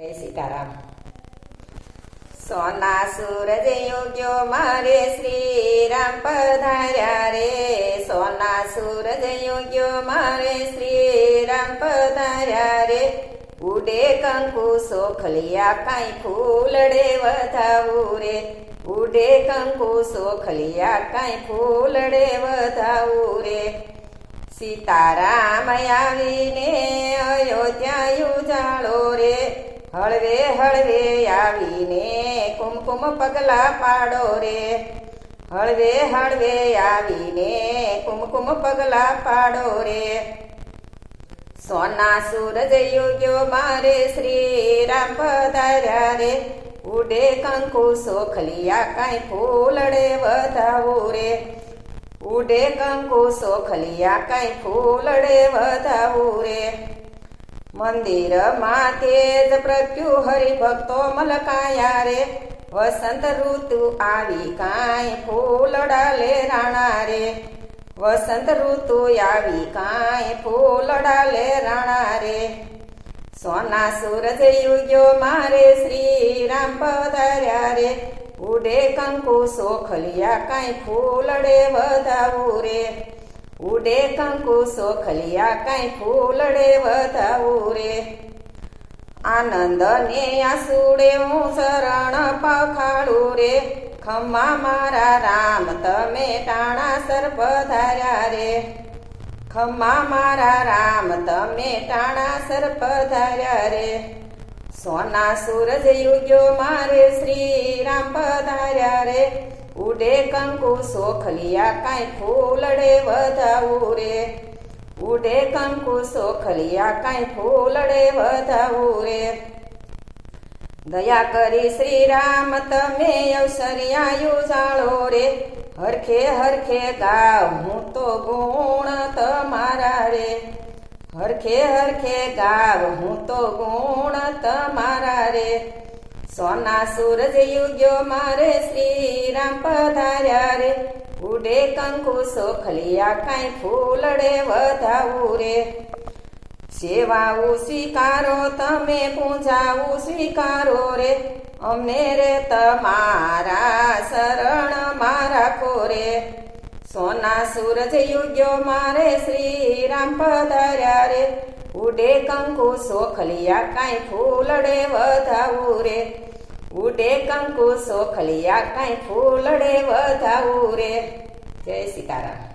જય સીતારામ. સોના સૂરજ યોગ્યો મારે શ્રી રામ પધાર્યા રે. સોના સૂરજ યોગ્યો મારે શ્રી રામ પધાર્યા રે. ઉડે કંકુ સોખલિયા કાંઈ ફૂલડે વધાવું રે. ઉડે કંકુ સોખલિયા કાંઈ ફૂલડે વધાવું રે. સીતારામ આવીને અયોધ્યા ઉજાળો રે. હળવે હળવે આવીને કુમકુમ પગલા પાડો રે. હળવે હળવે આવીને કુમકુમ પગલા પાડો રે. સોના સૂરજ યોગ્યો મારે શ્રી રામ પધાર્યા રે. ઉડે કંકુ સોખલિયા કાંઈ ફૂલડે વધાવું રે. ઉડે કંકુ સોખલિયા કાંઈ ફૂલડે વધાવું રે. મંદિરમાં જ પ્રત્યુ હરિભક્તો મલકાયા રે. વસંત ઋતુ આવી કાંઈ ફૂલ લે રાણા રે. વસંત ઋતુ આવી કાંઈ ફૂલ લે રાણા રે. સોના સૂરજ યુગ્યો મારે શ્રી રામ પધાર્યા રે. ઉડે કંકુ સોખલિયા કાંઈ ફૂલડે વધાવું રે. ઉડે કંકુ સોખલિયા કાંઈ ફૂલડે વધાવું રે આનંદ ને આસુડે હું શરણ પખાડું રે ખમ્મા મારા રામ તમે ટાણા સર પધાર્યા રે ખમ્મા મારા રામ તમે ટાણા સર્પ ધાર્યા રે સોના સૂરજ યુગ્યો મારે શ્રી ઉડે કંકુ સોખલિયા કાંઈ ફૂલડે વધાવું રે ઉડે કંકુ સોખલિયા કાંઈ ફૂલડે વધાવું રે દયા કરી શ્રી રામ તમે અવસરિયાયું જાળો રે. હરખે હરખે ગાવ હું તો ગુણ તમારા રે. હરખે હરખે ગાવ હું તો ગુણ તમારા રે. સોના સૂરજ યુગ્યો મારે શ્રી રામ પધાર્યા રે. ઉડે કંકુ સોખલિયા કાંઈ ફૂલડે વધાવું રે. સેવાવું સ્વીકારો તમે પૂજાવું સ્વીકારો રે. અમને રે તમારા શરણ મારા કોરે સોના સૂરજ યુગ્યો મારે શ્રી રામ પધાર્યા રે. ઉડે કંકુ સોખલિયા કાંઈ ફૂલડે વધાવું રે ઉડે કંકુ સોખલિયા કાંઈ ફૂલડે વધાવું રે જય સીતારામ.